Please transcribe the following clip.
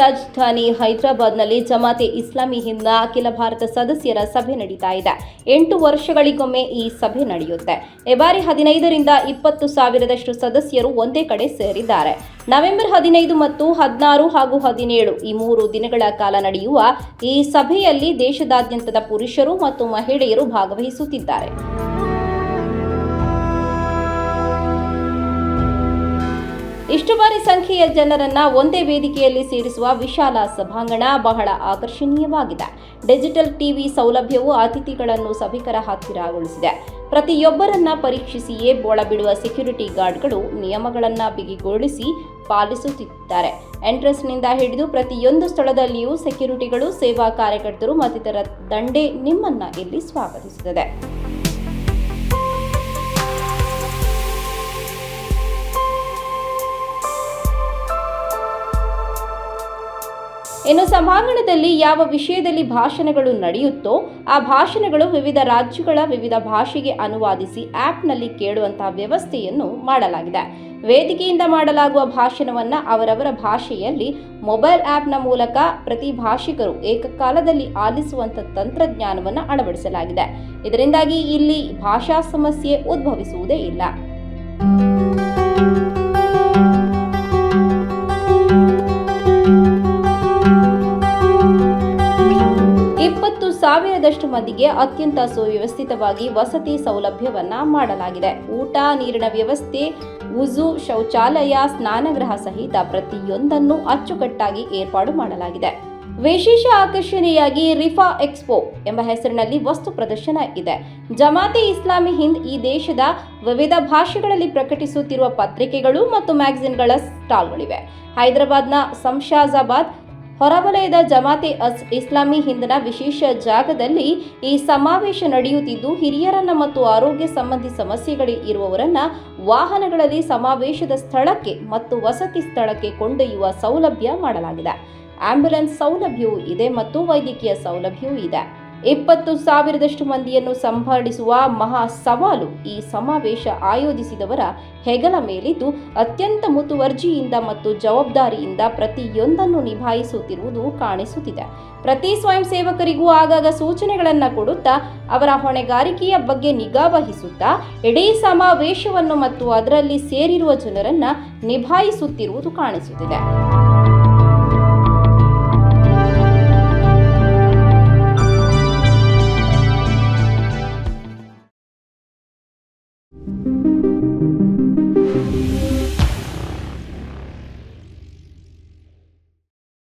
ರಾಜಧಾನಿ ಹೈದರಾಬಾದ್ನಲ್ಲಿ ಜಮಾತೆ ಇಸ್ಲಾಮಿ ಹಿಂದ ಅಖಿಲ ಭಾರತ ಸದಸ್ಯರ ಸಭೆ ನಡೀತಾ ಇದೆ. ಎಂಟು ವರ್ಷಗಳಿಗೊಮ್ಮೆ ಈ ಸಭೆ ನಡೆಯುತ್ತೆ. ಈ ಬಾರಿ ಹದಿನೈದರಿಂದ ಇಪ್ಪತ್ತು ಸಾವಿರದಷ್ಟು ಸದಸ್ಯರು ಒಂದೇ ಕಡೆ ಸೇರಿದ್ದಾರೆ. ನವೆಂಬರ್ ಹದಿನೈದು ಮತ್ತು ಹದಿನಾರು ಹಾಗೂ ಹದಿನೇಳು ಈ ಮೂರು ದಿನಗಳ ಕಾಲ ನಡೆಯುವ ಈ ಸಭೆಯಲ್ಲಿ ದೇಶದಾದ್ಯಂತದ ಪುರುಷರು ಮತ್ತು ಮಹಿಳೆಯರು ಭಾಗವಹಿಸುತ್ತಿದ್ದಾರೆ. ಇಷ್ಟು ಬಾರಿ ಸಂಖ್ಯೆಯ ಜನರನ್ನ ಒಂದೇ ವೇದಿಕೆಯಲ್ಲಿ ಸೇರಿಸುವ ವಿಶಾಲ ಸಭಾಂಗಣ ಬಹಳ ಆಕರ್ಷಣೀಯವಾಗಿದೆ. ಡಿಜಿಟಲ್ ಟಿವಿ ಸೌಲಭ್ಯವು ಅತಿಥಿಗಳನ್ನು ಸಭಿಕರ ಹತ್ತಿರಗೊಳಿಸಿದೆ. ಪ್ರತಿಯೊಬ್ಬರನ್ನ ಪರೀಕ್ಷಿಸಿಯೇ ಒಳಬಿಡುವ ಸೆಕ್ಯೂರಿಟಿ ಗಾರ್ಡ್ಗಳು ನಿಯಮಗಳನ್ನು ಬಿಗಿಗೊಳಿಸಿ ಪಾಲಿಸುತ್ತಿದ್ದಾರೆ. ಎಂಟ್ರೆನ್ಸ್ನಿಂದ ಹಿಡಿದು ಪ್ರತಿಯೊಂದು ಸ್ಥಳದಲ್ಲಿಯೂ ಸೆಕ್ಯೂರಿಟಿಗಳು, ಸೇವಾ ಕಾರ್ಯಕರ್ತರು ಮತ್ತಿತರ ದಂಡೆ ನಿಮ್ಮನ್ನ ಇಲ್ಲಿ ಸ್ವಾಗತಿಸುತ್ತದೆ. ಇನ್ನು ಸಭಾಂಗಣದಲ್ಲಿ ಯಾವ ವಿಷಯದಲ್ಲಿ ಭಾಷಣಗಳು ನಡೆಯುತ್ತೋ ಆ ಭಾಷಣಗಳು ವಿವಿಧ ರಾಜ್ಯಗಳ ವಿವಿಧ ಭಾಷೆಗೆ ಅನುವಾದಿಸಿ ಆ್ಯಪ್ನಲ್ಲಿ ಕೇಳುವಂತಹ ವ್ಯವಸ್ಥೆಯನ್ನು ಮಾಡಲಾಗಿದೆ. ವೇದಿಕೆಯಿಂದ ಮಾಡಲಾಗುವ ಭಾಷಣವನ್ನು ಅವರವರ ಭಾಷೆಯಲ್ಲಿ ಮೊಬೈಲ್ ಆ್ಯಪ್ನ ಮೂಲಕ ಪ್ರತಿ ಭಾಷಿಕರು ಏಕಕಾಲದಲ್ಲಿ ಆಲಿಸುವಂಥ ತಂತ್ರಜ್ಞಾನವನ್ನು ಅಳವಡಿಸಲಾಗಿದೆ. ಇದರಿಂದಾಗಿ ಇಲ್ಲಿ ಭಾಷಾ ಸಮಸ್ಯೆ ಉದ್ಭವಿಸುವುದೇ ಇಲ್ಲ. ಸಾವಿರದಷ್ಟು ಮಂದಿಗೆ ಅತ್ಯಂತ ಸುವ್ಯವಸ್ಥಿತವಾಗಿ ವಸತಿ ಸೌಲಭ್ಯವನ್ನ ಮಾಡಲಾಗಿದೆ. ಊಟ, ನೀರಿನ ವ್ಯವಸ್ಥೆ, ಉಜು, ಶೌಚಾಲಯ, ಸ್ನಾನಗೃಹ ಸಹಿತ ಪ್ರತಿಯೊಂದನ್ನು ಅಚ್ಚುಕಟ್ಟಾಗಿ ಏರ್ಪಾಡು ಮಾಡಲಾಗಿದೆ. ವಿಶೇಷ ಆಕರ್ಷಣೆಯಾಗಿ ರಿಫಾ ಎಕ್ಸ್ಪೋ ಎಂಬ ಹೆಸರಿನಲ್ಲಿ ವಸ್ತು ಪ್ರದರ್ಶನ ಇದೆ. ಜಮಾತೆ ಇಸ್ಲಾಮಿ ಹಿಂದ್ ಈ ದೇಶದ ವಿವಿಧ ಭಾಷೆಗಳಲ್ಲಿ ಪ್ರಕಟಿಸುತ್ತಿರುವ ಪತ್ರಿಕೆಗಳು ಮತ್ತು ಮ್ಯಾಗಝಿನ್ಗಳ ಸ್ಟಾಲ್ಗಳಿವೆ. ಹೈದರಾಬಾದ್ನ ಸಂಶಾಜಾಬಾದ್ ಹೊರವಲಯದ ಜಮಾತೆ ಅಸ್ ಇಸ್ಲಾಮಿ ಹಿಂದ್ನ ವಿಶೇಷ ಜಾಗದಲ್ಲಿ ಈ ಸಮಾವೇಶ ನಡೆಯುತ್ತಿದ್ದು, ಹಿರಿಯರನ್ನ ಮತ್ತು ಆರೋಗ್ಯ ಸಂಬಂಧಿ ಸಮಸ್ಯೆಗಳು ಇರುವವರನ್ನ ವಾಹನಗಳಲ್ಲಿ ಸಮಾವೇಶದ ಸ್ಥಳಕ್ಕೆ ಮತ್ತು ವಸತಿ ಸ್ಥಳಕ್ಕೆ ಕೊಂಡೊಯ್ಯುವ ಸೌಲಭ್ಯ ಮಾಡಲಾಗಿದೆ. ಆಂಬ್ಯುಲೆನ್ಸ್ ಸೌಲಭ್ಯವೂ ಇದೆ ಮತ್ತು ವೈದ್ಯಕೀಯ ಸೌಲಭ್ಯವೂ ಇದೆ. ಇಪ್ಪತ್ತು ಸಾವಿರದಷ್ಟು ಮಂದಿಯನ್ನು ಸಂಭಾಳಿಸುವ ಮಹಾ ಸವಾಲು ಈ ಸಮಾವೇಶ ಆಯೋಜಿಸಿದವರ ಹೆಗಲ ಮೇಲಿದ್ದು, ಅತ್ಯಂತ ಮುತುವರ್ಜಿಯಿಂದ ಮತ್ತು ಜವಾಬ್ದಾರಿಯಿಂದ ಪ್ರತಿಯೊಂದನ್ನು ನಿಭಾಯಿಸುತ್ತಿರುವುದು ಕಾಣಿಸುತ್ತಿದೆ. ಪ್ರತಿ ಸ್ವಯಂ ಸೇವಕರಿಗೂ ಆಗಾಗ ಸೂಚನೆಗಳನ್ನು ಕೊಡುತ್ತಾ, ಅವರ ಹೊಣೆಗಾರಿಕೆಯ ಬಗ್ಗೆ ನಿಗಾ ವಹಿಸುತ್ತಾ, ಇಡೀ ಸಮಾವೇಶವನ್ನು ಮತ್ತು ಅದರಲ್ಲಿ ಸೇರಿರುವ ಜನರನ್ನು ನಿಭಾಯಿಸುತ್ತಿರುವುದು ಕಾಣಿಸುತ್ತಿದೆ.